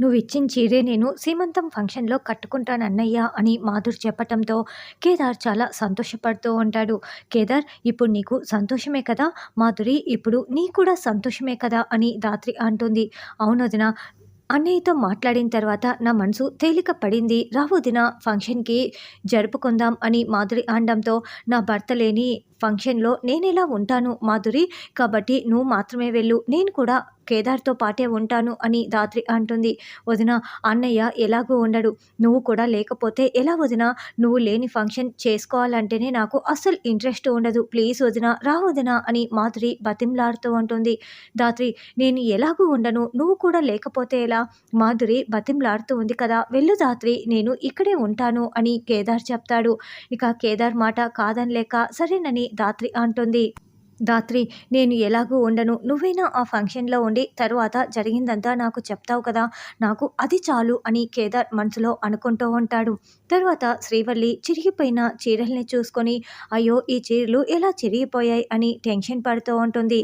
నువ్వు ఇచ్చిన చీరే నేను సీమంతం ఫంక్షన్లో కట్టుకుంటాను అన్నయ్య అని మాధుర్ చెప్పటంతో కేదార్ చాలా సంతోషపడుతూ ఉంటాడు. కేదార్ ఇప్పుడు నీకు సంతోషమే కదా? మాధురి ఇప్పుడు నీ కూడా సంతోషమే కదా? అని రాత్రి అంటుంది. అవును వదిన అన్నయ్యతో మాట్లాడిన తర్వాత నా మనసు తేలిక పడింది. రావుదిన ఫంక్షన్కి జరుపుకుందాం అని మాధురి అనడంతో నా భర్త లేని ఫంక్షన్లో నేనెలా ఉంటాను మాధురి? కాబట్టి నువ్వు మాత్రమే వెళ్ళు. నేను కూడా కేదార్తో పాటే ఉంటాను అని దాత్రి అంటుంది. వదిన అన్నయ్య ఎలాగూ ఉండడు. నువ్వు కూడా లేకపోతే ఎలా వదిన? నువ్వు లేని ఫంక్షన్ చేసుకోవాలంటేనే నాకు అస్సలు ఇంట్రెస్ట్ ఉండదు. ప్లీజ్ వదిన రా వదిన అని మాధురి బతిమ్లాడుతూ ఉంటుంది. దాత్రి నేను ఎలాగూ ఉండను. నువ్వు కూడా లేకపోతే ఎలా? మాధురి బతిమ్లాడుతూ ఉంది కదా. వెళ్ళు దాత్రి నేను ఇక్కడే ఉంటాను అని కేదార్ చెప్తాడు. ఇక కేదార్ మాట కాదనలేక సరేనని దాత్రి అంటుంది. దాత్రి నేను ఎలాగూ ఉండను. నువ్వైనా ఆ ఫంక్షన్లో ఉండి తరువాత జరిగిందంతా నాకు చెప్తావు కదా. నాకు అది చాలు అని కేదార్ మనసులో అనుకుంటూ ఉంటాడు. తరువాత శ్రీవల్లి చిరిగిపోయిన చీరల్ని చూసుకొని అయ్యో ఈ చీరలు ఎలా చిరిగిపోయాయి అని టెన్షన్ పడుతూ ఉంటుంది.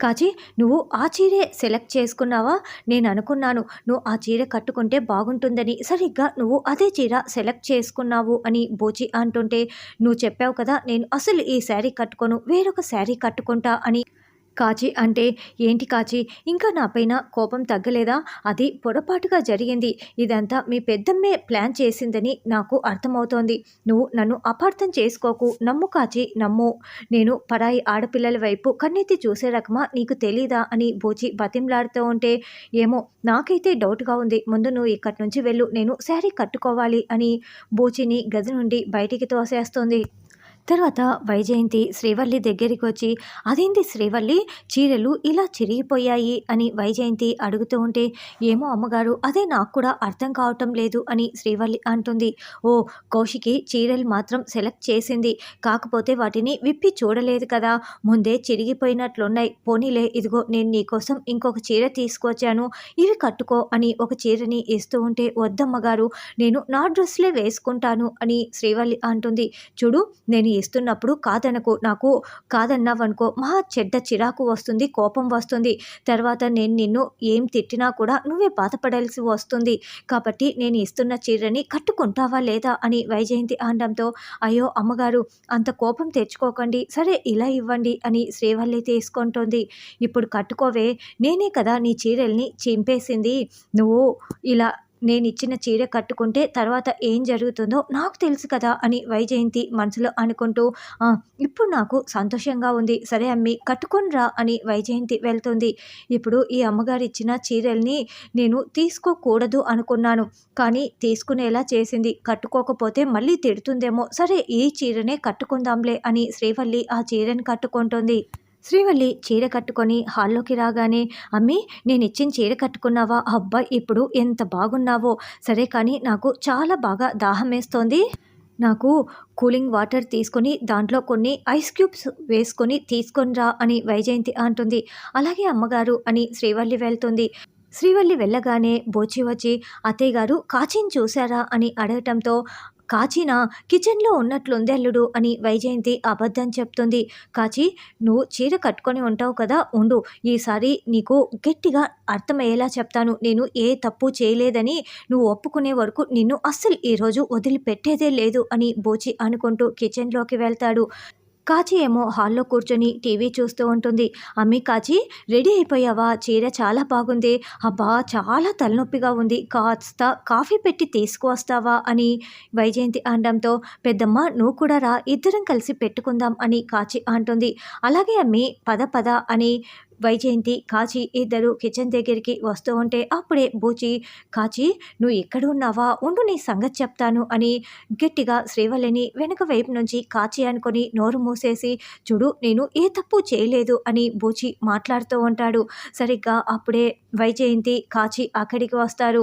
కాచి నువ్వు ఆ చీరే సెలెక్ట్ చేసుకున్నావా? నేను అనుకున్నాను. నువ్వు ఆ చీర కట్టుకుంటే బాగుంటుందని. సరిగ్గా నువ్వు అదే చీర సెలెక్ట్ చేసుకున్నావు అని బోచి అంటుంటే నువ్వు చెప్పావు కదా నేను అసలు ఈ శారీ కట్టుకోను వేరొక శారీ కట్టుకుంటా అని కాచి అంటే ఏంటి కాచి? ఇంకా నాపైన కోపం తగ్గలేదా? అది పొరపాటుగా జరిగింది. ఇదంతా మీ పెద్దమ్మే ప్లాన్ చేసిందని నాకు అర్థమవుతోంది. నువ్వు నన్ను అపార్థం చేసుకోకు. నమ్ము కాచి నమ్ము. నేను పరాయి ఆడపిల్లల వైపు కన్నెత్తి చూసే రకమా నీకు తెలీదా? అని బూచి బతింలాడుతూ ఉంటే ఏమో నాకైతే డౌట్గా ఉంది. ముందు నువ్వు ఇక్కడి నుంచి వెళ్ళు. నేను శారీ కట్టుకోవాలి అని బోచిని గది నుండి బయటికి తోసేస్తుంది. తర్వాత వైజయంతి శ్రీవల్లి దగ్గరికి వచ్చి అదేంటి శ్రీవల్లి? చీరలు ఇలా చిరిగిపోయాయి అని వైజయంతి అడుగుతూ ఉంటే ఏమో అమ్మగారు అదే నాకు కూడా అర్థం కావటం లేదు అని శ్రీవల్లి అంటుంది. ఓ కౌశికి చీరలు మాత్రం సెలెక్ట్ చేసింది. కాకపోతే వాటిని విప్పి చూడలేదు కదా. ముందే చిరిగిపోయినట్లున్నాయి. పోనీలే ఇదిగో నేను నీకోసం ఇంకొక చీర తీసుకొచ్చాను ఇవి కట్టుకో అని ఒక చీరని ఇస్తూ ఉంటే వద్దమ్మగారు నేను నా డ్రెస్లే వేసుకుంటాను అని శ్రీవల్లి అంటుంది. చూడు నేను ఇస్తున్నప్పుడు కాదనకు నాకు కాదన్నావనుకో మహా చెడ్డ చిరాకు వస్తుంది కోపం వస్తుంది. తర్వాత నేను నిన్ను ఏం తిట్టినా కూడా నువ్వే బాధపడాల్సి వస్తుంది. కాబట్టి నేను ఇస్తున్న చీరని కట్టుకుంటావా లేదా అని వైజయంతి అనడంతో అయ్యో అమ్మగారు అంత కోపం తెచ్చుకోకండి సరే ఇలా ఇవ్వండి అని శ్రీవల్లి తీసుకుంటుంది. ఇప్పుడు కట్టుకోవే నేనే కదా నీ చీరల్ని చింపేసింది నువ్వు ఇలా నేను ఇచ్చిన చీర కట్టుకుంటే తర్వాత ఏం జరుగుతుందో నాకు తెలుసు కదా అని వైజయంతి మనసులో అనుకుంటూ ఇప్పుడు నాకు సంతోషంగా ఉంది. సరే అమ్మి కట్టుకొనిరా అని వైజయంతి వెళ్తుంది. ఇప్పుడు ఈ అమ్మగారు ఇచ్చిన చీరల్ని నేను తీసుకోకూడదు అనుకున్నాను. కానీ తీసుకునేలా చేసింది. కట్టుకోకపోతే మళ్ళీ తిడుతుందేమో. సరే ఈ చీరనే కట్టుకుందాంలే అని శ్రీవల్లి ఆ చీరని కట్టుకుంటుంది. శ్రీవల్లి చీర కట్టుకొని హాల్లోకి రాగానే అమ్మి నేను ఇచ్చిన చీర కట్టుకున్నావా? అబ్బా ఇప్పుడు ఎంత బాగున్నావో. సరే కానీ నాకు చాలా బాగా దాహం వేస్తోంది. నాకు కూలింగ్ వాటర్ తీసుకొని దాంట్లో కొన్ని ఐస్ క్యూబ్స్ వేసుకొని తీసుకొని రా అని వైజయంతి అంటుంది. అలాగే అమ్మగారు అని శ్రీవల్లి వెళ్తుంది. శ్రీవల్లి వెళ్ళగానే బోచి వచ్చి అత్తయ్య గారు కాచిని చూశారా? అని అడగటంతో కాచినా కిచెన్లో ఉన్నట్లుంది అల్లుడు అని వైజయంతి అబద్ధం చెప్తుంది. కాచి నువ్వు చీర కట్టుకొని ఉంటావు కదా ఉండు. ఈసారి నీకు గట్టిగా అర్థమయ్యేలా చెప్తాను. నేను ఏ తప్పు చేయలేదని నువ్వు ఒప్పుకునే వరకు నిన్ను అస్సలు ఈరోజు వదిలిపెట్టేదే లేదు అని బోచి అనుకుంటూ కిచెన్లోకి వెళ్తాడు. కాచి ఏమో హాల్లో కూర్చొని టీవీ చూస్తూ ఉంటుంది. అమ్మి కాచి రెడీ అయిపోయావా? చీర చాలా బాగుంది. అబ్బా చాలా తలనొప్పిగా ఉంది. కాస్త కాఫీ పెట్టి తీసుకువస్తావా? అని వైజయంతి అనడంతో పెద్దమ్మ నువ్వు కూడా రా ఇద్దరం కలిసి పెట్టుకుందాం అని కాచి అంటుంది. అలాగే అమ్మి పద పద అని వైజయంతి కాచి ఇద్దరు కిచెన్ దగ్గరికి వస్తూ ఉంటే అప్పుడే బూచి కాచి నువ్వు ఎక్కడున్నావా ఉండు నీ సంగతి చెప్తాను అని గట్టిగా శ్రీవల్లిని వెనక వైపు నుంచి కాచి అనుకొని నోరు మూసేసి చూడు నేను ఏ తప్పు చేయలేదు అని బూచి మాట్లాడుతూ ఉంటాడు. సరిగ్గా అప్పుడే వైజయంతి కాచి అక్కడికి వస్తారు.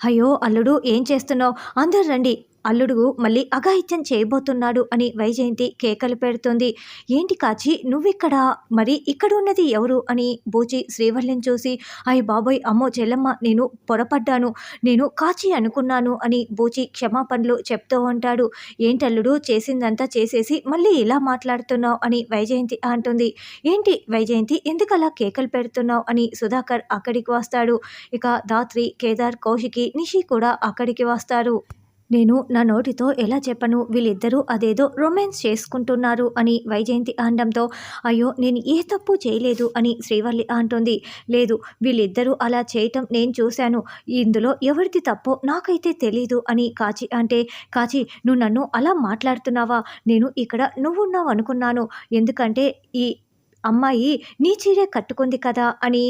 అయ్యో అల్లుడు ఏం చేస్తున్నావు? అందరు రండి అల్లుడు మళ్ళీ అఘాయిత్యం చేయబోతున్నాడు అని వైజయంతి కేకలు పెడుతుంది. ఏంటి కాచి నువ్విక్కడ? మరి ఇక్కడ ఉన్నది ఎవరు? అని బూచి శ్రీవల్లిని చూసి అయ్య బాబోయ్ అమ్మో చెల్లమ్మ నేను పొరపడ్డాను. నేను కాచి అనుకున్నాను అని బూచి క్షమాపణలు చెప్తూ ఉంటాడు. ఏంటల్లుడు చేసిందంతా చేసేసి మళ్ళీ ఇలా మాట్లాడుతున్నావు అని వైజయంతి అంటుంది. ఏంటి వైజయంతి ఎందుకలా కేకలు పెడుతున్నావు అని సుధాకర్ అక్కడికి వస్తాడు. ఇక దాత్రి కేదార్ కౌశికి నిషి కూడా అక్కడికి వస్తారు. నేను నా నోటితో ఎలా చెప్పను? వీళ్ళిద్దరూ అదేదో రొమాన్స్ చేసుకుంటున్నారు అని వైజయంతి అనడంతో అయ్యో నేను ఏ తప్పు చేయలేదు అని శ్రీవల్లి అంటుంది. లేదు వీళ్ళిద్దరూ అలా చేయటం నేను చూశాను. ఇందులో ఎవరిది తప్పో నాకైతే తెలీదు అని కాచి అంటే కాచి నువ్వు నన్ను అలా మాట్లాడుతున్నావా? నేను ఇక్కడ నువ్వున్నావు అనుకున్నాను ఎందుకంటే ఈ అమ్మాయి నీ చీరే కట్టుకుంది కదా అని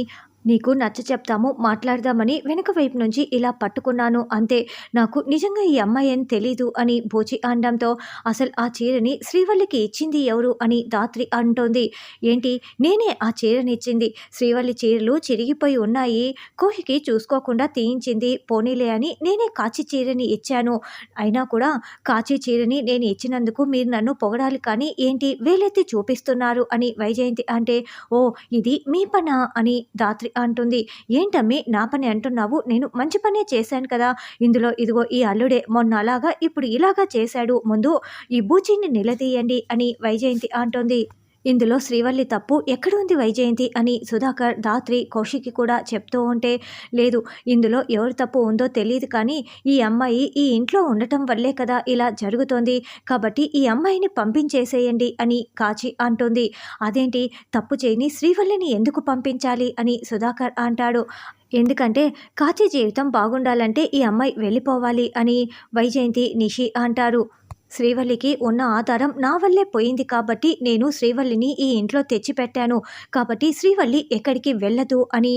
నీకు నచ్చ చెప్తాము మాట్లాడదామని వెనుక వైపు నుంచి ఇలా పట్టుకున్నాను. అంతే నాకు నిజంగా ఈ అమ్మాయి అని తెలీదు అని బోచి అనడంతో అసలు ఆ చీరని శ్రీవల్లికి ఇచ్చింది ఎవరు అని దాత్రి అంటోంది. ఏంటి? నేనే ఆ చీరని ఇచ్చింది. శ్రీవల్లి చీరలు చిరిగిపోయి ఉన్నాయి. కోహికి చూసుకోకుండా తీయించింది. పోనీలే అని నేనే కాచి చీరని ఇచ్చాను. అయినా కూడా కాచి చీరని నేను ఇచ్చినందుకు మీరు నన్ను పొగడాలి కానీ ఏంటి? వేలెత్తి చూపిస్తున్నారు అని వైజయంతి అంటే ఓ ఇది మీ పనా? అని దాత్రి అంటుంది. ఏంటమ్మి నా పని అంటున్నావు? నేను మంచి పనే చేశాను కదా. ఇందులో ఇదిగో ఈ అల్లుడే మొన్న అలాగా ఇప్పుడు ఇలాగా చేశాడు. ముందు ఈ బూచిని నిలదీయండి అని వైజయంతి అంటుంది. ఇందులో శ్రీవల్లి తప్పు ఎక్కడ ఉంది వైజయంతి అని సుధాకర్ దాత్రి కౌశికి కూడా చెప్తూ ఉంటే లేదు ఇందులో ఎవరు తప్పు ఉందో తెలియదు కానీ ఈ అమ్మాయి ఈ ఇంట్లో ఉండటం వల్లే కదా ఇలా జరుగుతోంది. కాబట్టి ఈ అమ్మాయిని పంపించేసేయండి అని కాచి అంటుంది. అదేంటి? తప్పు చేయని శ్రీవల్లిని ఎందుకు పంపించాలి అని సుధాకర్ అంటాడు. ఎందుకంటే కాచి జీవితం బాగుండాలంటే ఈ అమ్మాయి వెళ్ళిపోవాలి అని వైజయంతి నిషి అంటారు. శ్రీవల్లికి ఉన్న ఆధారం నా వల్లే పోయింది కాబట్టి నేను శ్రీవల్లిని ఈ ఇంట్లో తెచ్చిపెట్టాను. కాబట్టి శ్రీవల్లి ఎక్కడికి వెళ్ళదు అని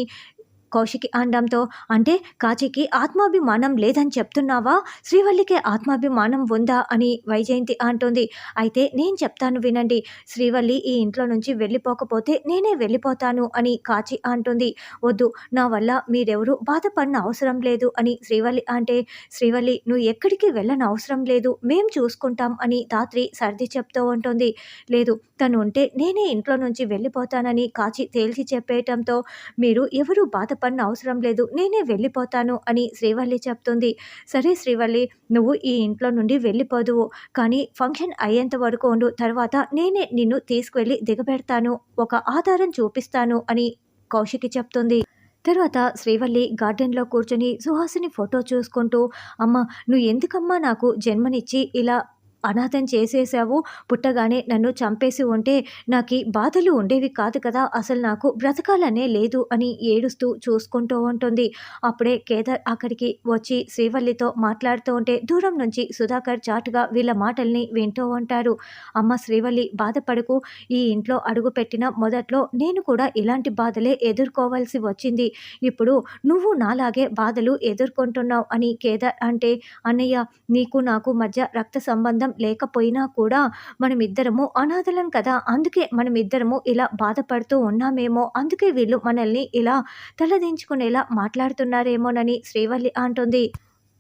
కౌశికి అనడంతో అంటే కాచికి ఆత్మాభిమానం లేదని చెప్తున్నావా? శ్రీవల్లికి ఆత్మాభిమానం ఉందా? అని వైజయంతి అంటుంది. అయితే నేను చెప్తాను వినండి. శ్రీవల్లి ఈ ఇంట్లో నుంచి వెళ్ళిపోకపోతే నేనే వెళ్ళిపోతాను అని కాచి అంటుంది. వద్దు నా వల్ల మీరెవరు బాధపడిన అవసరం లేదు అని శ్రీవల్లి అంటే శ్రీవల్లి నువ్వు ఎక్కడికి వెళ్ళని అవసరం లేదు. మేం చూసుకుంటాం అని తాత్రి సర్ది చెప్తూ ఉంటుంది. లేదు తను ఉంటే నేనే ఇంట్లో నుంచి వెళ్ళిపోతానని కాచి తేల్చి చెప్పేయటంతో మీరు ఎవరు పన్ను అవసరం లేదు నేనే వెళ్ళిపోతాను అని శ్రీవల్లి చెప్తుంది. సరే శ్రీవల్లి నువ్వు ఈ ఇంట్లో నుండి వెళ్ళిపోదువు కానీ ఫంక్షన్ అయ్యేంత వరకు ఉండు తర్వాత నేనే నిన్ను తీసుకువెళ్ళి దిగబెడతాను ఒక ఆధారం చూపిస్తాను అని కౌశికి చెప్తుంది. తర్వాత శ్రీవల్లి గార్డెన్లో కూర్చొని సుహాసిని ఫోటో చూసుకుంటూ అమ్మ నువ్వు ఎందుకమ్మా నాకు జన్మనిచ్చి ఇలా అనాథం చేసేసావు పుట్టగానే నన్ను చంపేసి ఉంటే నాకు బాధలు ఉండేవి కాదు కదా. అసలు నాకు బ్రతకాలనే లేదు అని ఏడుస్తూ చూసుకుంటూ ఉంటుంది. అప్పుడే కేదార్ అక్కడికి వచ్చి శ్రీవల్లితో మాట్లాడుతూ ఉంటే దూరం నుంచి సుధాకర్ చాటుగా వీళ్ళ మాటల్ని వింటూ ఉంటారు అమ్మ శ్రీవల్లి బాధపడకు. ఈ ఇంట్లో అడుగుపెట్టిన మొదట్లో నేను కూడా ఇలాంటి బాధలే ఎదుర్కోవాల్సి వచ్చింది. ఇప్పుడు నువ్వు నాలాగే బాధలు ఎదుర్కొంటున్నావు అని కేదార్ అంటే అన్నయ్య నీకు నాకు మధ్య రక్త సంబంధం లేకపోయినా కూడా మనమిద్దరము అనాథలం కదా. అందుకే మనమిద్దరము ఇలా బాధపడుతూ ఉన్నామేమో. అందుకే వీళ్ళు మనల్ని ఇలా తలదించుకునేలా మాట్లాడుతున్నారేమోనని శ్రీవల్లి అంటుంది.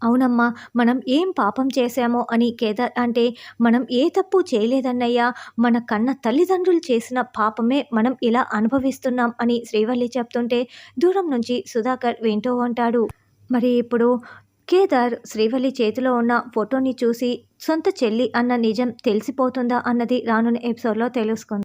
అవునమ్మా మనం ఏం పాపం చేశామో అని కేదార్ అంటే మనం ఏ తప్పు చేయలేదన్నయ్యా. మన కన్న తల్లిదండ్రులు చేసిన పాపమే మనం ఇలా అనుభవిస్తున్నాం అని శ్రీవల్లి చెప్తుంటే దూరం నుంచి సుధాకర్ వింటూ ఉంటాడు. మరి ఇప్పుడు కేదార్ శ్రీవల్లి చేతిలో ఉన్న ఫోటోని చూసి సొంత చెల్లి అన్న నిజం తెలిసిపోతుందా అన్నది రానున్న ఎపిసోడ్లో తెలుసుకుంది.